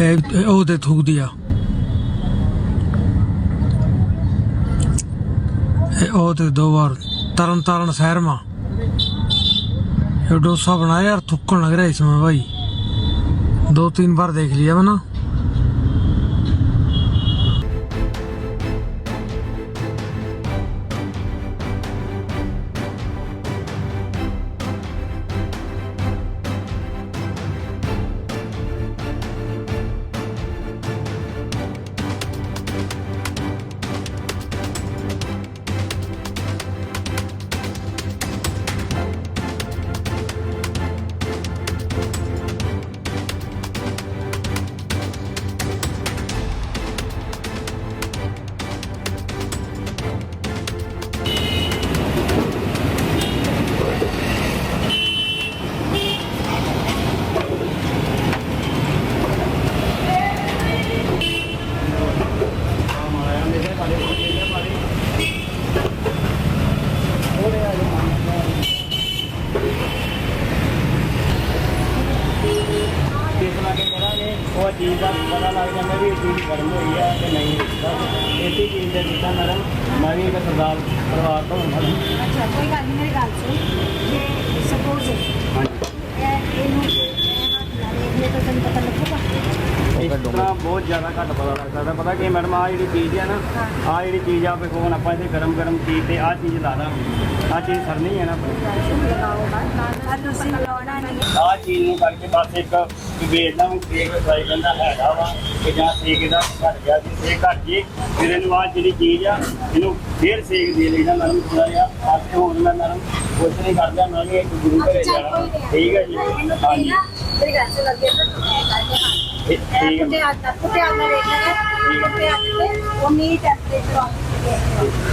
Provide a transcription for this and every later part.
ਇਹ ਇਹ ਉਹ ਤੇ ਥੁੱਕਦੀ ਆ ਇਹ ਉਹ ਤੇ ਦੋ ਵਾਰ ਤਰਨ ਤਾਰਨ ਸ਼ਹਿਰ ਮਾ ये डोसा बनाया यार थुक्कन लग रहा है इसमें भाई दो तीन बार देख लिया मैंने ਉਹ ਚੀਜ਼ ਦਾ ਪਤਾ ਲੱਗ ਜਾਂਦਾ ਵੀ ਇਹ ਚੀਜ਼ ਗਰਮ ਹੋਈ ਆ ਕਿ ਨਹੀਂ ਬਸ ਇਸੇ ਚੀਜ਼ ਦੇ ਦਿੱਤਾ ਮੈਡਮ ਮੈਂ ਵੀ ਇੱਕ ਸਰਦਾਰ ਪਰਿਵਾਰ ਤੋਂ ਹਾਂ ਅੱਛਾ ਕੋਈ ਗੱਲ ਨਹੀਂ ਮੇਰੀ ਗੱਲ ਸੁਣ ਜੇ ਸਪੋਜ਼ ਹਾਂਜੀ ਇਹ ਇਹਨੂੰ ਇਹ ਹੱਥ ਨਾਲ ਇਹ ਤਾਂ ਤੈਨੂੰ ਪਤਾ ਲੱਗੂਗਾ ਇਸ ਤਰ੍ਹਾਂ ਬਹੁਤ ਜ਼ਿਆਦਾ ਘੱਟ ਪਤਾ ਲੱਗ ਸਕਦਾ ਪਤਾ ਕੀ ਮੈਡਮ ਆ ਜਿਹੜੀ ਚੀਜ਼ ਆ ਨਾ ਆ ਜਿਹੜੀ ਚੀਜ਼ ਆ ਵੇਖੋ ਹੁਣ ਆਪਾਂ ਇੱਥੇ ਗਰਮ ਗਰਮ ਚੀਜ਼ ਤੇ ਆ ਚੀਜ਼ ਲਾ ਦਾਂਗੇ ਆ ਚੀਜ਼ ਸਰਨੀ ਹੈ ਨਾ ਲਗਾਓ ਬਸ ਆ ਤੁਸੀਂ ਲਾਉਣਾ ਨਹੀਂ ਆ ਚੀਜ਼ ਨੂੰ ਕਰਕੇ ਬਸ ਇੱਕ ਵੇਚਦਾ ਹਾਂ ਸੇਕ ਸਾਈ ਕਹਿੰਦਾ ਹੈਗਾ ਵਾ ਕਿ ਜਾਂ ਸੇਕ ਇਹਦਾ ਘਟ ਗਿਆ ਜੀ ਸੇਕ ਘਟ ਜੇ ਫਿਰ ਇਹਨੂੰ ਆ ਜਿਹੜੀ ਚੀਜ਼ ਆ ਇਹਨੂੰ ਫੇਰ ਸੇਕ ਦੇ ਲੈਣਾ ਮੈਡਮ ਥੋੜਾ ਜਿਹਾ ਆਪੇ ਹੁਣ ਮੈਂ ਮੈਡਮ ਕੁਛ ਨਹੀਂ ਕਰਦਾ ਮੈਂ ਵੀ ਇੱਕ ਗੁਰੂ ਘਰੇ ਜਾਣਾ। ਠੀਕ ਹੈ ਜੀ। ਹਾਂਜੀ ਨਾ ਤੇਰੀ ਗੱਲ ਸੇ ਲੱਗੇ ਤਾਂ ਤੂੰ ਇਹ ਕਰਕੇ ਹੱਥ ਠੀਕ ਹੈ। ਕੁੱਤੇ ਹੱਥ ਨਾਲ ਕੁੱਤੇ ਹੱਥ ਨਾਲ ਦੇਖਣਾ ਹੈ। ਕੁੱਤੇ ਹੱਥ ਤੇ ਉਹ ਮੀਟ ਟੈਂਪਰੇਚਰ ਆਨ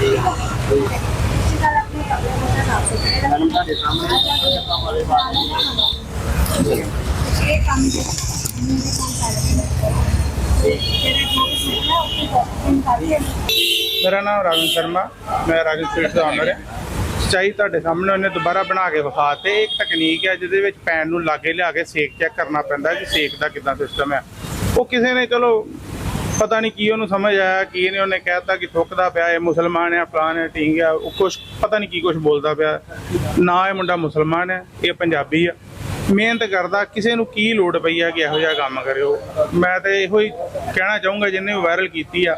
ਠੀਕ ਹੈ। ਨੂੰ ਮੈਡਮ ਤੁਹਾਡੇ ਸਾਹਮਣੇ ਇਹ ਕੰਮ ਮੇਰੇ ਕੰਮ ਕਰ ਰਹੇ ਤੇਰੇ ਜੋ ਸੁਣਨਾ ਉਹ ਤੋਂ ਕਰਦੇ ਮੇਰਾ ਨਾਮ ਰਾਜਨ ਸ਼ਰਮਾ, ਮੈਂ ਰਾਜਨ ਸਵੀਟਸ ਦਾ ਓਨਰ ਹਾਂ। ਸਚਾਈ ਤੁਹਾਡੇ ਸਾਹਮਣੇ ਉਹਨੇ ਦੁਬਾਰਾ ਬਣਾ ਕੇ ਵਿਖਾ ਤੇ ਇੱਕ ਤਕਨੀਕ ਹੈ ਜਿਹਦੇ ਵਿੱਚ ਪੈਨ ਨੂੰ ਲਾਗੇ ਲਿਆ ਕੇ ਸੇਕ ਚੈੱਕ ਕਰਨਾ ਪੈਂਦਾ ਕਿ ਸੇਕ ਦਾ ਕਿਦਾਂ ਸਿਸਟਮ ਹੈ। ਉਹ ਕਿਸੇ ਨੇ ਚਲੋ, ਪਤਾ ਨਹੀਂ ਕੀ ਉਹਨੂੰ ਸਮਝ ਆਇਆ, ਕੀ ਨੇ ਉਹਨੇ ਕਹਿਤਾ ਕਿ ਥੁੱਕਦਾ ਪਿਆ, ਇਹ ਮੁਸਲਮਾਨ ਹੈ ਫਲਾਨ ਹੈ ਠੀਕ ਹੈ, ਉਹ ਕੁਛ ਪਤਾ ਨਹੀਂ ਕੀ ਕੁਛ ਬੋਲਦਾ ਪਿਆ। ਨਾ ਇਹ ਮੁੰਡਾ ਮੁਸਲਮਾਨ ਹੈ, ਇਹ ਪੰਜਾਬੀ ਆ ਮਿਹਨਤ ਕਰਦਾ ਕਿਸੇ ਨੂੰ ਕੀ ਲੋੜ ਪਈ ਆ ਕਿ ਇਹੋ ਜਿਹਾ ਕੰਮ ਕਰਿਓ ਮੈਂ ਤੇ ਇਹੋ ਹੀ ਕਹਿਣਾ ਚਾਹੂੰਗਾ ਜਿੰਨੇ ਵਾਇਰਲ ਕੀਤੀ ਆ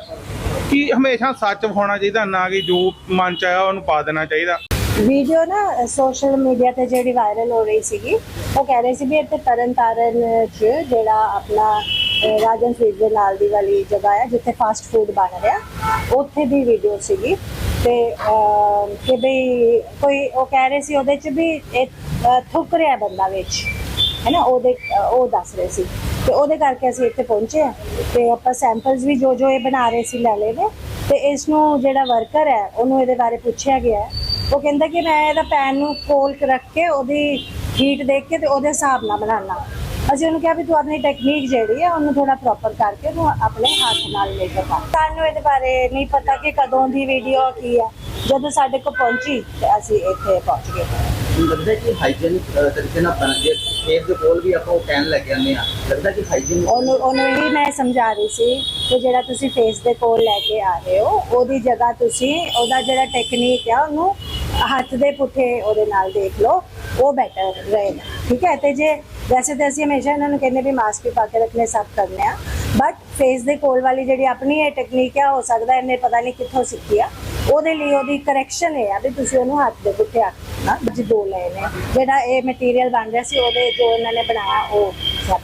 ਕਿ ਹਮੇਸ਼ਾ ਸੱਚ ਵਿਖਾਉਣਾ ਚਾਹੀਦਾ ਨਾ ਕਿ ਜੋ ਮਨ ਚ ਆਇਆ ਉਹਨੂੰ ਪਾ ਦੇਣਾ ਚਾਹੀਦਾ। ਵੀਡੀਓ ਨਾ ਸੋਸ਼ਲ ਮੀਡੀਆ ਤੇ ਜਿਹੜੀ ਵਾਇਰਲ ਹੋ ਰਹੀ ਸੀਗੀ ਉਹ ਕਹਿ ਰਹੇ ਸੀ ਵੀ ਇੱਥੇ ਤਰਨ ਤਾਰਨ ਚ ਜਿਹੜਾ ਆਪਣਾ ਅਹ, ਰਾਜਨ ਸਵੀਟ ਦੇ ਨਾਲ ਦੀ ਵਾਲੀ ਜਗ੍ਹਾ ਹੈ ਜਿੱਥੇ ਫਾਸਟ ਫੂਡ ਬਣ ਰਿਹਾ ਉੱਥੇ ਦੀ ਵੀਡੀਓ ਸੀਗੀ। ਤੇ ਅਹ, ਕਿ ਬਈ ਕੋਈ ਉਹ ਕਹਿ ਰਹੇ ਸੀ ਉਹਦੇ ਚ ਵੀ ਇਹ ਅਹ, ਥੁੱਕ ਰਿਹਾ ਬੰਦਾ ਵਿੱਚ ਹੈ ਨਾ ਉਹਦੇ ਅਹ, ਉਹ ਦੱਸ ਰਹੇ ਸੀ। ਤੇ ਉਹਦੇ ਕਰਕੇ ਅਸੀਂ ਇੱਥੇ ਪਹੁੰਚੇ ਹਾਂ। ਤੇ ਆਪਾਂ ਸੈਂਪਲਸ ਵੀ ਜੋ ਜੋ ਇਹ ਬਣਾ ਰਹੇ ਸੀ ਲੈ ਲਏ ਨੇ। ਤੇ ਇਸ ਨੂੰ ਜਿਹੜਾ ਵਰਕਰ ਹੈ ਉਹਨੂੰ ਇਹਦੇ ਬਾਰੇ ਪੁੱਛਿਆ ਗਿਆ ਹੈ। ਉਹ ਕਹਿੰਦਾ ਕਿ ਮੈਂ ਇਹਦਾ ਪੈਨ ਨੂੰ ਖੋਲ ਕੇ ਰੱਖ ਕੇ ਉਹਦੀ ਹੀਟ ਦੇਖ ਕੇ ਤੇ ਉਹਦੇ ਹਿਸਾਬ ਨਾਲ ਬਣਾਉਣਾ। ਅਸੀਂ ਉਹਨੂੰ ਕਿਹਾ ਵੀ ਤੂੰ ਆਪਣੀ ਟੈਕਨੀਕ ਜਿਹੜੀ ਹੈ ਉਹਨੂੰ ਥੋੜਾ ਪ੍ਰੋਪਰ ਕਰਕੇ ਤੂੰ ਆਪਣੇ ਹੱਥ ਨਾਲ ਲੈ ਕੇ ਪਾ ਸਾਨੂੰ ਇਹਦੇ ਬਾਰੇ ਨਹੀਂ ਪਤਾ ਕਿ ਕਦੋਂ ਦੀ ਵੀਡੀਓ ਕੀ ਹੈ ਜਦੋਂ ਸਾਡੇ ਕੋਲ ਪਹੁੰਚੀ ਤੇ ਅਸੀਂ ਇੱਥੇ ਪਹੁੰਚ ਗਏ। ਮੈਨੂੰ ਲੱਗਦਾ ਕਿ ਹਾਈਜੀਨਿਕ ਤਰੀਕੇ ਨਾਲ ਬਣ ਜੇ ਖੇਤ ਦੇ ਕੋਲ ਵੀ ਆਪਾਂ ਉਹ ਕੈਨ ਲੈ ਕੇ ਆਉਂਦੇ ਆ ਲੱਗਦਾ ਕਿ ਹਾਈਜੀਨ ਉਹਨੂੰ ਉਹਨੂੰ ਹੀ ਮੈਂ ਸਮਝਾ ਰਹੀ ਸੀ ਕਿ ਜਿਹੜਾ ਤੁਸੀਂ ਫੇਸ ਦੇ ਕੋਲ ਲੈ ਕੇ ਆ ਰਹੇ ਹੋ ਉਹਦੀ ਜਗ੍ਹਾ ਤੁਸੀਂ ਉਹਦਾ ਜਿਹੜਾ ਟੈਕਨੀਕ ਆ ਉਹਨੂੰ ਹੱਥ ਦੇ ਪੁੱਠੇ ਉਹਦੇ ਨਾਲ ਦੇਖ ਲਓ ਉਹ ਬੈਟਰ ਰਹੇਗਾ। ਠੀਕ ਹੈ? ਤੇ ਜੇ ਵੈਸੇ ਤਾਂ ਅਸੀਂ ਹਮੇਸ਼ਾ ਇਹਨਾਂ ਨੂੰ ਕਹਿੰਦੇ ਵੀ ਮਾਸਕ ਵੀ ਪਾ ਕੇ ਰੱਖਣੇ ਸਭ ਕਰਨੇ ਆ। ਬਟ ਫੇਸ ਦੇ ਕੋਲ ਵਾਲੀ ਜਿਹੜੀ ਆਪਣੀ ਇਹ ਟੈਕਨੀਕ ਆ, ਹੋ ਸਕਦਾ ਇਹਨੇ ਪਤਾ ਨਹੀਂ ਕਿੱਥੋਂ ਸਿੱਖੀ ਆ। ਉਹਦੇ ਲਈ ਉਹਦੀ ਕਰੈਕਸ਼ਨ ਇਹ ਆ ਵੀ ਤੁਸੀਂ ਉਹਨੂੰ ਹੱਥ ਦੇ ਪੁੱਠੇ ਹੱਥ ਨਾਲ ਦੋ ਲਏ ਨੇ। ਜਿਹੜਾ ਇਹ ਮਟੀਰੀਅਲ ਬਣ ਰਿਹਾ ਸੀ, ਉਹਦੇ ਜੋ ਇਹਨਾਂ ਨੇ ਬਣਾਇਆ, ਉਹ ਸਭ